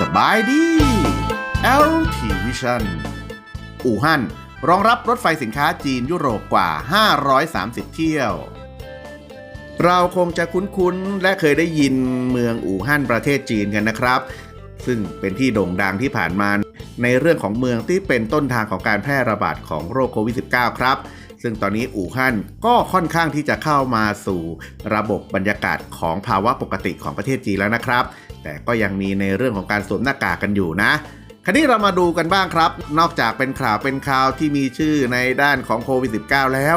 สบายดี LT Vision อู่ฮั่นรองรับรถไฟสินค้าจีนยุโรปกว่า 530 เที่ยว เราคงจะคุ้นๆ และเคยได้ยินเมืองอู่ฮั่นประเทศจีนกันนะครับ ซึ่งเป็นที่โด่งดังที่ผ่านมา ในเรื่องของเมืองที่เป็นต้นทางของการแพร่ระบาดของโรคโควิด -19 ครับ ซึ่งตอนนี้อู่ฮั่นก็ค่อนข้างที่จะเข้ามาสู่ระบบบรรยากาศของภาวะปกติของประเทศจีนแล้วนะครับ แต่ก็ยังมีในเรื่องของการสวมหน้ากากกันอยู่นะคราวนี้เรามาดูกันบ้างครับ นอกจากเป็นข่าวเป็นข่าวที่มีชื่อในด้านของโควิด -19 แล้ว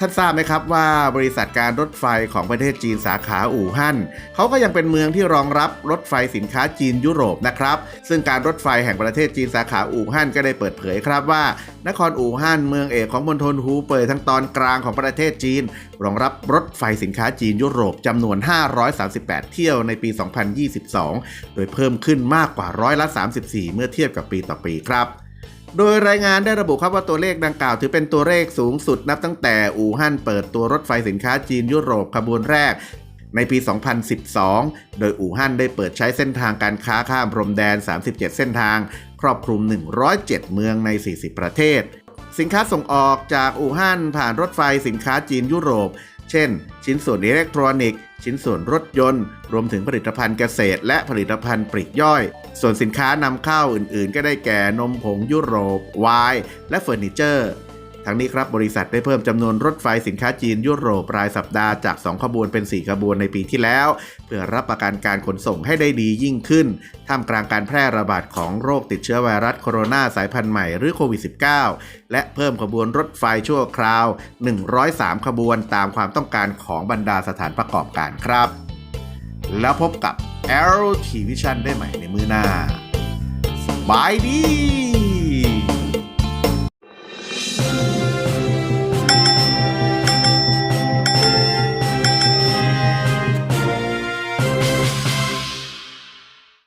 ท่านทราบไหมครับว่าบริษัทการรถไฟของประเทศจีนสาขาอู่ฮั่นเขาก็ยังเป็นเมืองที่รองรับรถไฟสินค้าจีนยุโรปนะครับ ซึ่งการรถไฟแห่งประเทศจีนสาขาอู่ฮั่นก็ได้เปิดเผยครับว่า นครอู่ฮั่นเมืองเอกของมณฑลฮูเป่ยทางตอนกลางของประเทศจีน รองรับรถไฟสินค้าจีนยุโรปจำนวน 538 เที่ยวในปี 2022 โดยเพิ่มขึ้นมากกว่าร้อยละ 34 เมื่อเทียบกับปีต่อปีครับ โดยรายงานได้ระบุครับว่าตัวเลขดังกล่าว ถือเป็นตัวเลขสูงสุดนับตั้งแต่อู่ฮั่นเปิดตัวรถไฟสินค้าจีนยุโรปขบวนแรกในปี 2012 โดยอู่ฮั่นได้เปิดใช้เส้นทางการค้าข้ามพรมแดน 37 เส้นทาง ครอบคลุม 107 เมืองใน 40 ประเทศ สินค้าส่งออกจากอู่ฮั่นผ่านรถไฟสินค้าจีนยุโรป เช่น ชิ้นส่วนอิเล็กทรอนิกส์ ชิ้นส่วนรถยนต์ รวมถึงผลิตภัณฑ์เกษตร และผลิตภัณฑ์ปลีกย่อย ส่วนสินค้านำเข้าอื่นๆ ก็ได้แก่นมผงยุโรป ไวน์ และเฟอร์นิเจอร์ ทั้งนี้ครับบริษัทได้เพิ่มจำนวนรถไฟสินค้าจีนยุโรปรายสัปดาห์จาก 2 ขบวนเป็น 4 ขบวนในปีที่แล้ว เพื่อรับประกันการขนส่งให้ได้ดียิ่งขึ้น ท่ามกลางการแพร่ระบาดของโรคติดเชื้อไวรัสโคโรนาสายพันธุ์ใหม่หรือโควิด -19 และเพิ่มขบวนรถไฟชั่วคราว 103 ขบวนตามความต้องการของบรรดาสถานประกอบการครับ แล้วพบกับ Aero t Vision ได้ใหม่ในมือหน้าบายดี